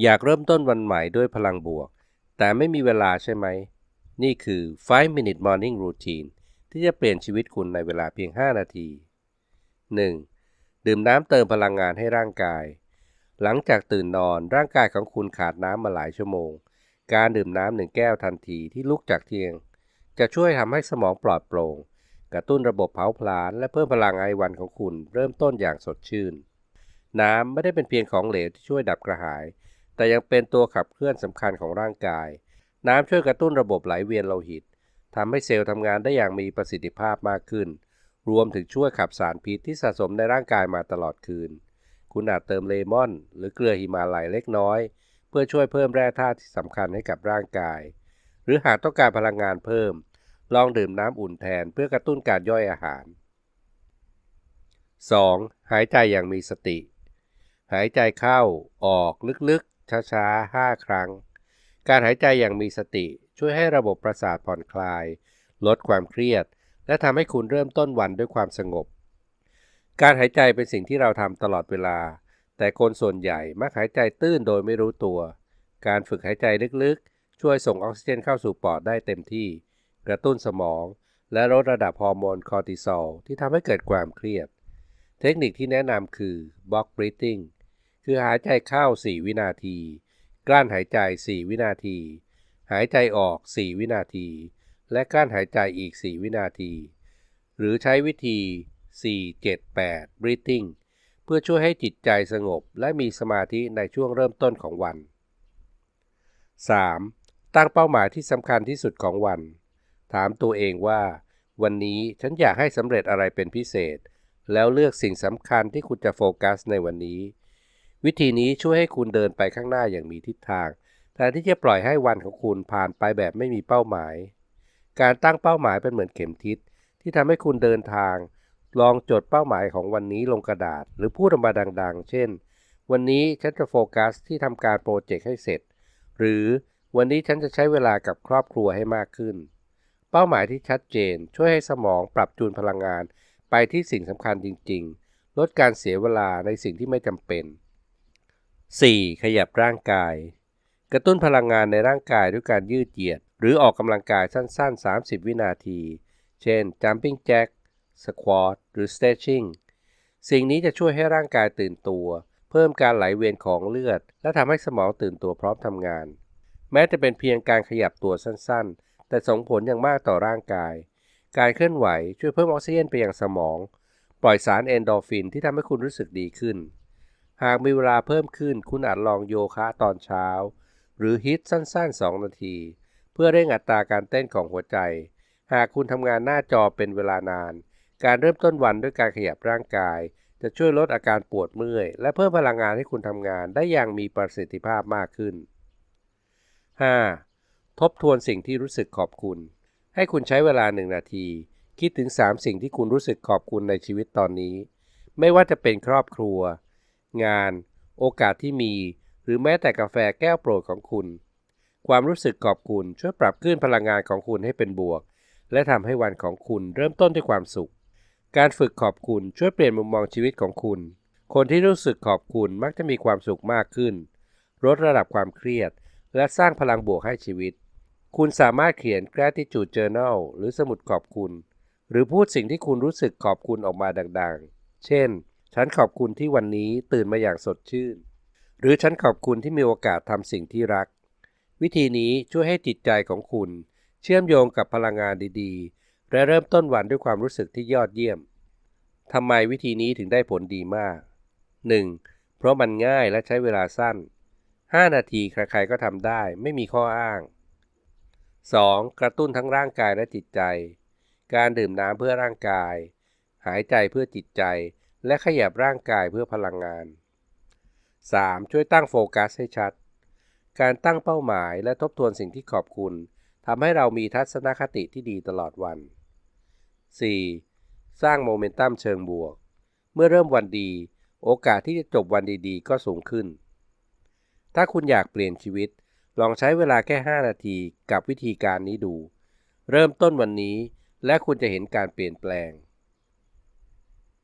อยากเริ่มต้นวันใหม่ด้วยพลังบวก แต่ไม่มีเวลาใช่ไหม นี่คือ 5 minute morning routine ที่จะเปลี่ยนชีวิตคุณในเวลาเพียง 5 นาที 1. ดื่มน้ำเติมพลังงานให้ร่างกาย หลังจากตื่นนอนร่างกายของคุณขาดน้ำมาหลายชั่วโมง การดื่มน้ำหนึ่งแก้วทันทีที่ลุกจากเตียง จะช่วยทำให้สมองปลอดโปร่ง กระตุ้นระบบเผาผลาญและเพิ่มพลังไอวันของคุณ เริ่มต้นอย่างสดชื่น น้ำไม่ได้เป็นเพียงของเหลวที่ช่วยดับกระหาย แต่ยังเป็นตัวขับเคลื่อนสำคัญของร่างกาย น้ำช่วยกระตุ้นระบบไหลเวียนโลหิตทำให้เซลล์ทำงานได้อย่างมีประสิทธิภาพมากขึ้น รวมถึงช่วยขับสารพิษที่สะสมในร่างกายมาตลอดคืน คุณอาจเติมเลมอน หรือเกลือหิมาลัยเล็กน้อย เพื่อช่วยเพิ่มแร่ธาตุที่สำคัญให้กับร่างกาย หรือหากต้องการพลังงานเพิ่ม ลองดื่มน้ำอุ่นแทนเพื่อกระตุ้นการย่อยอาหาร 2. หายใจอย่างมีสติ หายใจเข้าออกลึก ช้าๆ 5 ครั้ง การหายใจอย่างมีสติช่วยให้ระบบประสาทผ่อนคลาย ลดความเครียด และทำให้คุณเริ่มต้นวันด้วยความสงบ การหายใจเป็นสิ่งที่เราทำตลอดเวลา แต่คนส่วนใหญ่มักหายใจตื้นโดยไม่รู้ตัว การฝึกหายใจลึกๆ ช่วยส่งออกซิเจนเข้าสู่ปอดได้เต็มที่ กระตุ้นสมอง และลดระดับฮอร์โมนคอร์ติซอลที่ทำให้เกิดความเครียด เทคนิคที่แนะนำคือ box breathing คือหายใจเข้า 4 วินาที กลั้นหายใจ 4 วินาที หายใจออก 4 วินาที และกลั้นหายใจอีก 4 วินาที หรือใช้วิธี 478 breathing เพื่อช่วยให้จิตใจสงบและมีสมาธิในช่วงเริ่มต้นของวัน 3. ตั้งเป้าหมายที่สำคัญที่สุดของวัน ถามตัวเองว่า วันนี้ฉันอยากให้สำเร็จอะไรเป็นพิเศษ แล้วเลือกสิ่งสำคัญที่คุณจะโฟกัสในวันนี้ วิธีนี้ช่วยให้คุณเดินไปข้างหน้าอย่างมีทิศทางแทนที่จะปล่อยให้วันของคุณผ่านไปแบบไม่มีเป้าหมาย การตั้งเป้าหมายเป็นเหมือนเข็มทิศที่ทำให้คุณเดินทาง ลองจดเป้าหมายของวันนี้ลงกระดาษ หรือพูดออกมาดัง ๆ เช่น วันนี้ฉันจะโฟกัสที่ทำการโปรเจกต์ให้เสร็จ หรือวันนี้ฉันจะใช้เวลากับครอบครัวให้มากขึ้น เป้าหมายที่ชัดเจน ช่วยให้สมองปรับจูนพลังงาน ไปที่สิ่งสำคัญจริง ๆ ลดการเสียเวลาในสิ่งที่ไม่จำเป็น 4. ขยับร่างกาย กระตุ้นพลังงานในร่างกายด้วยการยืดเหยียด หรือออกกำลังกายสั้น ๆ 30 วินาที เช่น jumping jack squat หรือ stretching สิ่งนี้จะช่วยให้ร่างกายตื่นตัว เพิ่มการไหลเวียนของเลือด และทำให้สมองตื่นตัวพร้อมทำงาน แม้จะเป็นเพียงการขยับตัวสั้น ๆ แต่ส่งผลอย่างมากต่อร่างกาย การเคลื่อนไหวช่วยเพิ่มออกซิเจนไปยังสมอง ปล่อยสารเอนโดรฟินที่ทำให้คุณรู้สึกดีขึ้น หากมีเวลาเพิ่มขึ้นคุณอาจลองโยคะตอนเช้า หรือฮิตสั้นๆ 2 นาที เพื่อเร่งอัตราการเต้นของหัวใจ หากคุณทำงานหน้าจอเป็นเวลานาน การเริ่มต้นวันด้วยการขยับร่างกาย จะช่วยลดอาการปวดเมื่อย และเพิ่มพลังงานให้คุณทำงานได้อย่างมีประสิทธิภาพมากขึ้น 5. ทบทวนสิ่งที่รู้สึกขอบคุณ ให้คุณใช้เวลาหนึ่งนาที คิดถึง 3 สิ่งที่คุณรู้สึกขอบคุณในชีวิตตอนนี้ ไม่ว่าจะเป็นครอบครัว งาน โอกาสที่มี หรือแม้แต่กาแฟแก้วโปรดของคุณ ความรู้สึกขอบคุณช่วยปรับขึ้นพลังงานของคุณให้เป็นบวก และทำให้วันของคุณเริ่มต้นด้วยความสุข การฝึกขอบคุณช่วยเปลี่ยนมุมมองชีวิตของคุณ คนที่รู้สึกขอบคุณมักจะมีความสุขมากขึ้น ลดระดับความเครียด และสร้างพลังบวกให้ชีวิต คุณสามารถเขียน gratitude journal หรือสมุดขอบคุณ หรือพูดสิ่งที่คุณรู้สึกขอบคุณออกมาดังๆ เช่น ฉันขอบคุณที่วันนี้ตื่นมาอย่างสดชื่น หรือฉันขอบคุณที่มีโอกาสทำสิ่งที่รัก วิธีนี้ช่วยให้จิตใจของคุณ เชื่อมโยงกับพลังงานดีๆ และเริ่มต้นวันด้วยความรู้สึกที่ยอดเยี่ยมทำไมวิธีนี้ถึงได้ผลดีมาก 1. เพราะมันง่ายและใช้เวลาสั้น 5 นาทีใครๆก็ทำได้ไม่มีข้ออ้าง 2. กระตุ้นทั้งร่างกายและจิตใจ การดื่มน้ำเพื่อร่างกาย หายใจเพื่อจิตใจ และขยับร่างกายเพื่อพลังงาน 3. ช่วยตั้งโฟกัสให้ชัด การตั้งเป้าหมายและทบทวนสิ่งที่ขอบคุณทำให้เรามีทัศนคติที่ดีตลอดวัน 4. สร้างโมเมนตัมเชิงบวก เมื่อเริ่มวันดี โอกาสที่จะจบวันดีๆ ก็สูงขึ้น ถ้าคุณอยากเปลี่ยนชีวิต ลองใช้เวลาแค่ 5 นาทีกับวิธีการนี้ดู เริ่มต้นวันนี้และคุณจะเห็นการเปลี่ยนแปลง